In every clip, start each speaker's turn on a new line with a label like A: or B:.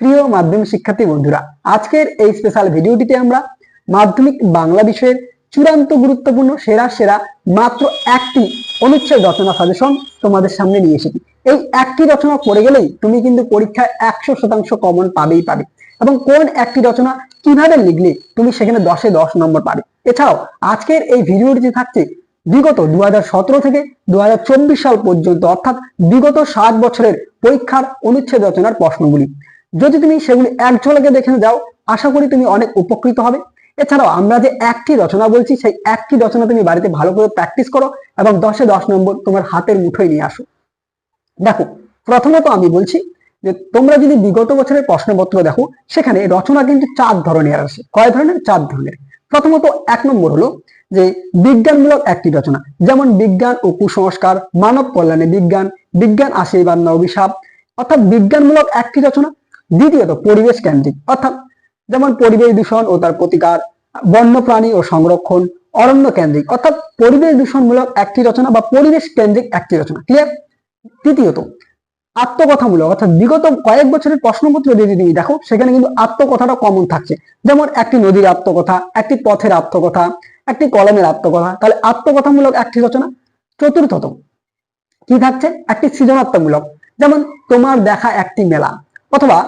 A: প্রিয় মাধ্যমিক শিক্ষার্থী বন্ধুরা, আজকের এই স্পেশাল ভিডিওটিতে আমরা মাধ্যমিক বাংলা বিষয়ের চূড়ান্ত গুরুত্বপূর্ণ সেরা সেরা মাত্র একটি অনুচ্ছেদ রচনা সাজেশন তোমাদের সামনে নিয়ে এসেছি। এই একটি রচনা পড়ে গেলেই তুমি কিন্তু পরীক্ষায় একশো শতাংশ কমন পাবেই পাবে এবং কোন একটি রচনা কীভাবে লিখলে তুমি সেখানে দশে দশ নম্বর পাবে। এছাড়াও আজকের এই ভিডিওটিতে থাকছে বিগত দু হাজার সতেরো থেকে দু হাজার চব্বিশ সাল পর্যন্ত অর্থাৎ বিগত ষাট বছরের পরীক্ষার অনুচ্ছেদ রচনার প্রশ্নগুলি। যদি তুমি সেগুলি এক ঝলকে দেখে যাও আশা করি তুমি অনেক উপকৃত হবে। এছাড়াও আমরা যে একটি রচনা বলছি, সেই একটি রচনা তুমি বাড়িতে ভালো করে প্র্যাকটিস করো এবং দশে দশ নম্বর তোমার হাতের মুঠোয় নিয়ে আসো। দেখো, প্রথমত আমি বলছি যে তোমরা যদি বিগত বছরের প্রশ্নপত্র দেখো, সেখানে রচনা কিন্তু চার ধরনের আসে কয় ধরনের? চার ধরনের। প্রথমত এক নম্বর হলো যে বিজ্ঞানমূলক একটি রচনা, যেমন বিজ্ঞান ও কুসংস্কার, মানব কল্যাণে বিজ্ঞান বিজ্ঞান আশীর্বাদ না অভিশাপ, অর্থাৎ বিজ্ঞানমূলক একটি রচনা। দ্বিতীয়ত পরিবেশ কেন্দ্রিক, অর্থাৎ যেমন পরিবেশ দূষণ ও তার প্রতিকার, বন্যপ্রাণী ও সংরক্ষণ, অরণ্য কেন্দ্রিক, অর্থাৎ পরিবেশ দূষণমূলক একটি রচনা বা পরিবেশ কেন্দ্রিক একটি রচনা ক্লিয়ার তৃতীয়ত আত্মকথামূলক, অর্থাৎ বিগত কয়েক বছরের প্রশ্নপত্র যদি তুমি দেখো, সেখানে কিন্তু আত্মকথাটা কমন থাকছে। যেমন একটি নদীর আত্মকথা, একটি পথের আত্মকথা, একটি কলমের আত্মকথা, তাহলে আত্মকথামূলক একটি রচনা, চতুর্থত কি থাকছে? একটি সৃজনাত্মকমূলক। যেমন তোমার দেখা একটি মেলা, অথবা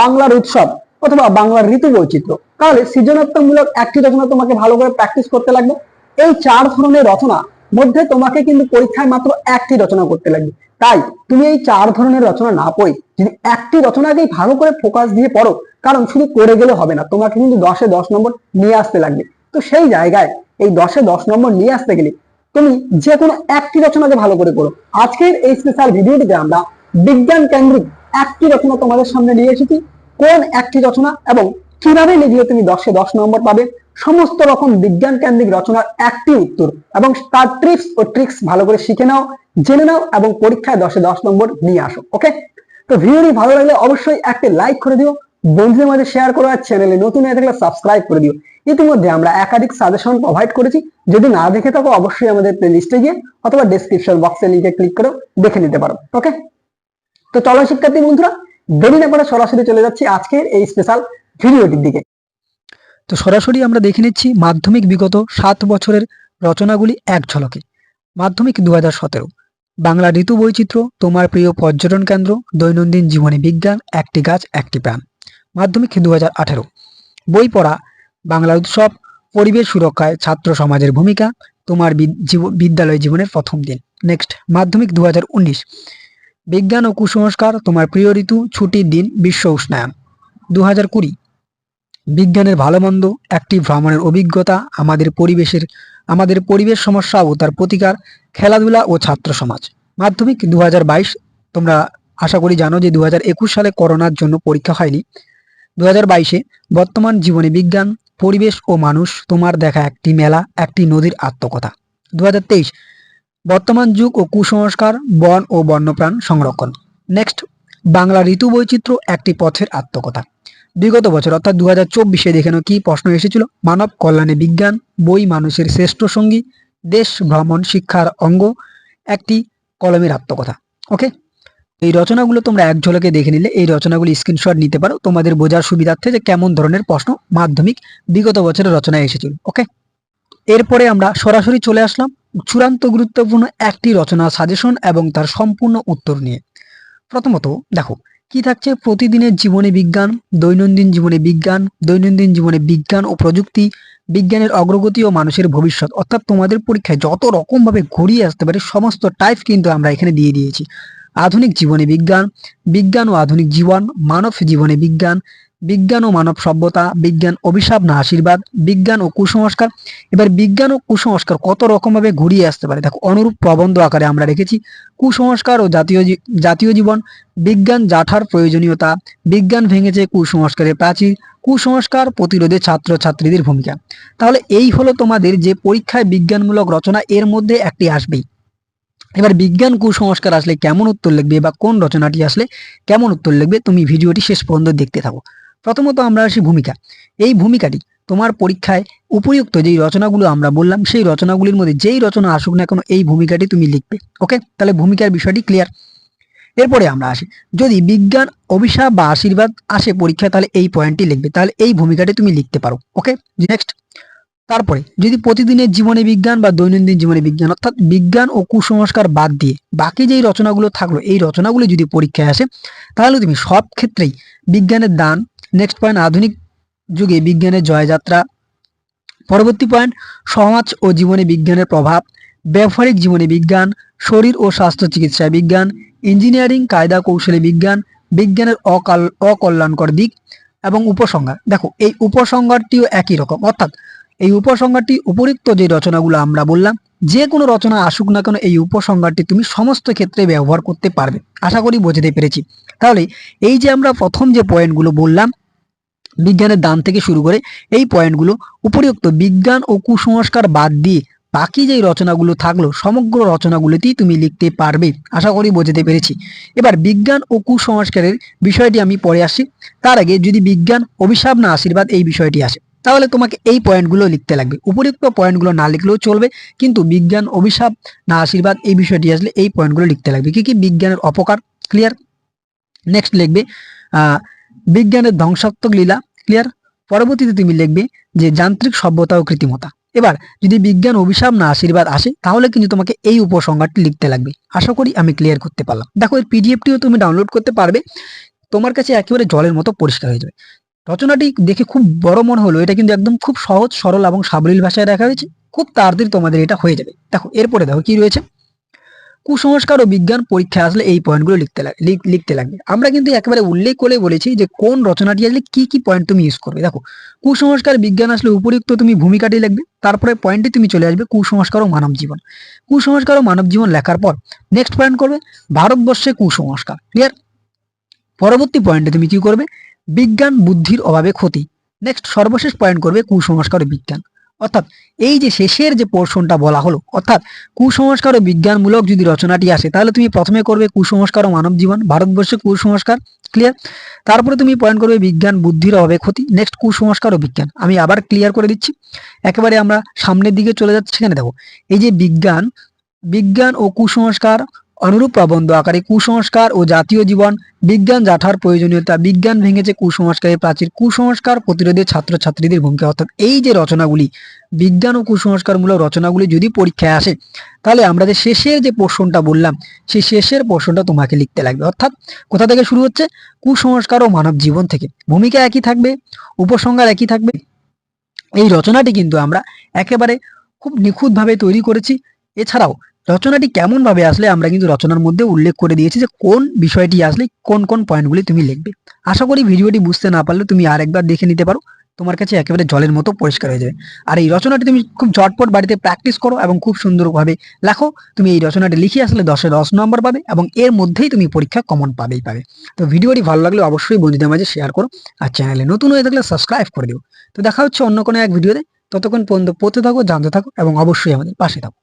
A: বাংলার উৎসব, অথবা বাংলার ঋতু বৈচিত্র্য। তাহলে সৃজনাত্মকমূলক একটি রচনা তোমাকে ভালো করে প্র্যাকটিস করতে লাগবে। এই চার ধরনের রচনা মধ্যে তোমাকে কিন্তু পরীক্ষায় মাত্র একটি রচনা করতে লাগবে। তাই তুমি এই চার ধরনের রচনা না পড়ে যদি একটি রচনাকেই ভালো করে ফোকাস দিয়ে পড়ো, কারণ শুধু করে গেলে হবে না, তোমাকে কিন্তু দশে দশ নম্বর নিয়ে আসতে লাগবে। তো সেই জায়গায় এই দশে দশ নম্বর নিয়ে আসতে গেলে তুমি যে কোনো একটি রচনাকে ভালো করে করো আজকের এই স্পেশাল ভিডিওটিতে আমরা বিজ্ঞান কেন্দ্রিক একটি রচনা তোমাদের সামনে নিয়ে এসেছি। কোন একটি রচনা এবং কীভাবে লিখলে তুমি দশে দশ নম্বর পাবে সমস্ত রকম বিজ্ঞান কেন্দ্রিক রচনার একটি উত্তর এবং তার ট্রিক্স ও ট্রিক্স ভালো করে শিখে নাও, জেনে নাও এবং পরীক্ষায় দশে দশ নম্বর নিয়ে আসো ওকে তো ভিডিওটি ভালো লাগলে অবশ্যই একটি লাইক করে দিও, বন্ধুদের মাঝে শেয়ার করো আর চ্যানেলে নতুন হয়ে থাকলে সাবস্ক্রাইব করে দিও। ইতিমধ্যে আমরা একাধিক সাজেশন প্রোভাইড করেছি, যদি না দেখে থাকো অবশ্যই আমাদের প্লেলিস্টে গিয়ে অথবা ডেসক্রিপশন বক্সে লিঙ্কে ক্লিক করে দেখে নিতে পারো ওকে তো চলো শিক্ষার্থী বন্ধুরা, দেরি না করে সরাসরি চলে যাচ্ছি আজকের এই স্পেশাল ভিডিওটির দিকে।
B: তো সরাসরি আমরা দেখে নিচ্ছি মাধ্যমিক বিগত সাত বছরের রচনাগুলি এক ঝলকে। মাধ্যমিক দু হাজার সতেরো। বাংলা ঋতু বৈচিত্র্য, তোমার প্রিয় পর্যটন কেন্দ্র, দৈনন্দিন জীবনে বিজ্ঞান, একটি গাছ, একটি প্রাণ। মাধ্যমিক দু হাজার আঠেরো। বই পড়া, বাংলা উৎসব, পরিবেশ সুরক্ষায় ছাত্র সমাজের ভূমিকা, তোমার বিদ্যালয় জীবনের প্রথম দিন। নেক্সট, মাধ্যমিক দু হাজার উনিশ। বিজ্ঞান ও কুসংস্কার, তোমার প্রিয় ঋতু, ছুটির দিন, বিশ্ব উষ্ণায়ন। দু হাজার কুড়ি। বিজ্ঞানের ভালো মন্দ, একটি ভ্রমণের অভিজ্ঞতা, আমাদের পরিবেশের, আমাদের পরিবেশ সমস্যা ও তার প্রতিকার, খেলাধুলা ও ছাত্র সমাজ। মাধ্যমিক দু হাজার বাইশ, তোমরা আশা করি জানো যে দু হাজার একুশ সালে করোনার জন্য পরীক্ষা হয়নি। দু বাইশে বর্তমান জীবনে বিজ্ঞান, পরিবেশ ও মানুষ, তোমার দেখা একটি মেলা, একটি নদীর আত্মকথা। দু হাজার তেইশ, বর্তমান যুগ ও কুসংস্কার, বন ও বন্যপ্রাণ সংরক্ষণ। নেক্সট বাংলা ঋতু বৈচিত্র্য, একটি পথের আত্মকথা। বিগত বছর, অর্থাৎ দু হাজার চব্বিশে দেখে কি প্রশ্ন এসেছিল। মানব কল্যাণে বিজ্ঞান, বই মানুষের শ্রেষ্ঠ সঙ্গী, দেশ ভ্রমণ শিক্ষার অঙ্গ, একটি কলমের আত্মকথা। ওকে? এই রচনাগুলো তোমরা এক ঝলকে দেখে নিলে, এই রচনাগুলো স্ক্রিনশট নিতে পারো। তোমাদের বোঝার সুবিধার্থে যে কেমন ধরনের প্রশ্ন মাধ্যমিক বিগত বছরের রচনায় এসেছিল। ওকে? এরপরে আমরা সরাসরি চলে আসলাম চূড়ান্ত গুরুত্বপূর্ণ একটি রচনা সাজেশন এবং তার সম্পূর্ণ উত্তর নিয়ে। প্রথমত, দেখো কি থাকছে? প্রতিদিনের জীবনে বিজ্ঞান, দৈনন্দিন জীবনে বিজ্ঞান, দৈনন্দিন জীবনে বিজ্ঞান ও প্রযুক্তি, বিজ্ঞানের অগ্রগতি ও মানুষের ভবিষ্যৎ। অর্থাৎ তোমাদের পরীক্ষায় যত রকম ভাবে ঘুরিয়ে আসতে পারে, সমস্ত টাইপ কিন্তু আমরা এখানে দিয়ে দিয়েছি। আধুনিক জীবনে বিজ্ঞান বিজ্ঞান ও আধুনিক জীবন, মানব জীবনে বিজ্ঞান বিজ্ঞান ও মানব সভ্যতা, বিজ্ঞান, অভিশাপ না আশীর্বাদ, বিজ্ঞান ও কুসংস্কার। এবার বিজ্ঞান ও কুসংস্কার কত রকম ভাবে ঘুরিয়ে আসতে পারে? দেখো, অনুরূপ প্রবন্ধ আকারে আমরা রেখেছি। কুসংস্কার ও জাতীয় জাতীয় জীবন, বিজ্ঞান জাঠার প্রয়োজনীয়তা, বিজ্ঞান ভেঙেছে কুসংস্কারের প্রাচীর, কুসংস্কার প্রতিরোধে ছাত্র ছাত্রীদের ভূমিকা। তাহলে এই হলো তোমাদের যে পরীক্ষায় বিজ্ঞানমূলক রচনা এর মধ্যে একটি আসবেই। এবার বিজ্ঞান কুসংস্কার আসলে কেমন উত্তর লিখবে বা কোন রচনাটি আসলে কেমন উত্তর লিখবে তুমি ভিডিওটি শেষ পর্যন্ত দেখতে থাকো। প্রথমত আমরা আসি ভূমিকা। এই ভূমিকাটি তোমার পরীক্ষায় উপযুক্ত যেই রচনাগুলো আমরা বললাম, সেই রচনাগুলির মধ্যে যেই রচনা আসুক না কেন এই ভূমিকাটি তুমি লিখবে। ওকে? তাহলে ভূমিকার বিষয়টি ক্লিয়ার। এরপরে আমরা আসি। যদি বিজ্ঞান, অভিশাপ বা আশীর্বাদ আসে পরীক্ষায়, তাহলে এই পয়েন্টটি লিখবে। তাহলে এই ভূমিকাটি তুমি লিখতে পারো। ওকে? নেক্সট তারপরে, যদি প্রতিদিনের জীবনে বিজ্ঞান বা দৈনন্দিন জীবনে বিজ্ঞান, অর্থাৎ বিজ্ঞান ও কুসংস্কার বাদ দিয়ে বাকি যেই রচনাগুলো থাকল, এই রচনাগুলো যদি পরীক্ষায় আসে, তাহলে তুমি সব ক্ষেত্রেই বিজ্ঞানের দান নেক্সট পয়েন্ট আধুনিক যুগে বিজ্ঞানের জয়যাত্রা, পরবর্তী পয়েন্ট সমাজ ও জীবনে বিজ্ঞানের প্রভাব, ব্যবহারিক জীবনে বিজ্ঞান, শরীর ও স্বাস্থ্য চিকিৎসায় বিজ্ঞান ইঞ্জিনিয়ারিং কায়দা কৌশলে বিজ্ঞান, বিজ্ঞানের অকাল, অকল্যাণকর দিক এবং উপসংহার। দেখো, এই উপসংহারটিও একই রকম, অর্থাৎ এই উপসংহারটি উপরিক্ত যে রচনাগুলো আমরা বললাম, যে কোনো রচনা আসুক না কেন এই উপসংহারটি তুমি সমস্ত ক্ষেত্রে ব্যবহার করতে পারবে। আশা করি বোঝাতে পেরেছি। তাহলে এই যে আমরা প্রথম যে পয়েন্টগুলো বললাম, বিজ্ঞানের দান থেকে শুরু করে এই পয়েন্টগুলো উপরিউক্ত বিজ্ঞান ও কুসংস্কার বাদ দিয়ে বাকি যে রচনাগুলো থাকল, সমগ্র রচনাগুলোতেই তুমি লিখতে পারবে। আশা করি বোঝাতে পেরেছি। এবার বিজ্ঞান ও কুসংস্কারের বিষয়টি আমি পরে আসি তার আগে যদি বিজ্ঞান, অভিশাপ না আশীর্বাদ, এই বিষয়টি আসে। তাহলে তোমাকে এই পয়েন্টগুলো লিখতে লাগবে। উপরিউক্ত পয়েন্টগুলো না লিখলেও চলবে, কিন্তু বিজ্ঞান, অভিশাপ, না আশীর্বাদ এই বিষয়টি আসলে এই পয়েন্টগুলো লিখতে লাগবে। কি কি? বিজ্ঞানের অপকার ক্লিয়ার নেক্সট লিখবে বিজ্ঞানের ধ্বংসাত্মক লীলা ক্লিয়ার পরবর্তীতে তুমি লিখবে যে যান্ত্রিক সভ্যতা ও কৃত্রিমতা। এবার, যদি বিজ্ঞান, অভিশাপ, না আশীর্বাদ আসে, তাহলে কিন্তু তোমাকে এই উপসংহারটি লিখতে লাগবে। আশা করি আমি ক্লিয়ার করতে পারলাম। দেখো, এর পিডিএফটিও তুমি ডাউনলোড করতে পারবে। তোমার কাছে একেবারে জলের মতো পরিষ্কার হয়ে যাবে। রচনাটি দেখে খুব বড় মনে হলো। এটা কিন্তু একদম খুব সহজ, সরল এবং সাবলীল ভাষায় দেখা হয়েছে। খুব তাড়াতাড়ি তোমাদের এটা হয়ে যাবে। দেখো, এরপরে দেখো কি রয়েছে। কুসংস্কার ও বিজ্ঞান পরীক্ষা আসলে এই পয়েন্টগুলো লিখতে লাগ- লিখ- লিখতে লাগবে। আমরা কিন্তু একেবারে উল্লেখ করে বলেছি যে কোন রচনাটি আসলে কি কি পয়েন্ট তুমি ইউজ করবে। দেখো, কুসংস্কার, বিজ্ঞান আসলে উপযুক্ত তুমি ভূমিকাটি লিখবে, তারপরে পয়েন্টে তুমি চলে আসবে কুসংস্কার ও মানব জীবন। কুসংস্কার ও মানব জীবন লেখার পর নেক্সট পয়েন্ট করবে, ভারতবর্ষে কুসংস্কার। ক্লিয়ার পরবর্তী পয়েন্টে তুমি কি করবে? বিজ্ঞান, বুদ্ধির অভাবে ক্ষতি। নেক্সট সর্বশেষ পয়েন্ট করবে কুসংস্কার বিজ্ঞান। অর্থাৎ এই যে শেষের যে পোর্শনটা বলা হলো, অর্থাৎ কুসংস্কার ও বিজ্ঞানমূলক যদি রচনাটি আসে, তাহলে তুমি প্রথমে করবে কুসংস্কার ও মানব জীবন, ভারতবর্ষে কুসংস্কার ক্লিয়ার তারপরে তুমি পয়েন্ট করবে বিজ্ঞান, বুদ্ধির অভাবে ক্ষতি। নেক্সট কুসংস্কার ও বিজ্ঞান। আমি আবার ক্লিয়ার করে দিচ্ছি। একেবারে আমরা সামনের দিকে চলে যাচ্ছি, সেখানে দেখো। এই যে বিজ্ঞান বিজ্ঞান ও কুসংস্কার অনুরূপ প্রবন্ধ আকারে কুসংস্কার ও জাতীয় জীবন, বিজ্ঞান জাঠার প্রয়োজনীয়তা, বিজ্ঞান ভেঙেছে কুসংস্কারের প্রাচীর, কুসংস্কার প্রতিরোধে ছাত্রছাত্রীদের ভূমিকা অর্থাৎ এই যে রচনাগুলি, বিজ্ঞান ও কুসংস্কারমূলক রচনাগুলি যদি পরীক্ষায় আসে, তাহলে আমরা যে শেষের যে পোর্শনটা বললাম, সেই শেষের পোর্শনটা তোমাকে লিখতে লাগবে। অর্থাৎ কোথা থেকে শুরু হচ্ছে? কুসংস্কার ও মানব জীবন থেকে। ভূমিকা একই থাকবে, উপসংহার একই থাকবে। এই রচনাটি কিন্তু আমরা একেবারে খুব নিখুঁতভাবে তৈরি করেছি। এছাড়াও রচনাটি কেমন ভাবে আসলে আমরা কিন্তু রচনার মধ্যে উল্লেখ করে দিয়েছি যে কোন বিষয়টি আসলে কোন কোন পয়েন্টগুলি তুমি লিখবে। আশা করি ভিডিওটি বুঝতে না পারলে তুমি আরেকবার দেখে নিতে পারো। তোমার কাছে একেবারে জলের মতো পরিষ্কার হয়ে যাবে। আর এই রচনাটি তুমি খুব ঝটপট বাড়িতে প্র্যাকটিস করো এবং খুব সুন্দরভাবে লেখো। তুমি এই রচনাটি লিখে আসলে দশে দশ নম্বর পাবে এবং এর মধ্যেই তুমি পরীক্ষা কমন পাবেই পাবে। তো ভিডিওটি ভালো লাগলে অবশ্যই বন্ধুদের মাঝে শেয়ার করো আর চ্যানেলে নতুন হয়ে থাকলে সাবস্ক্রাইব করে দিও। তো দেখা হচ্ছে অন্য কোনো এক ভিডিওতে ততক্ষণ পর্যন্ত পড়তে থাকো, জানতে থাকো এবং অবশ্যই আমাদের পাশে থাকো।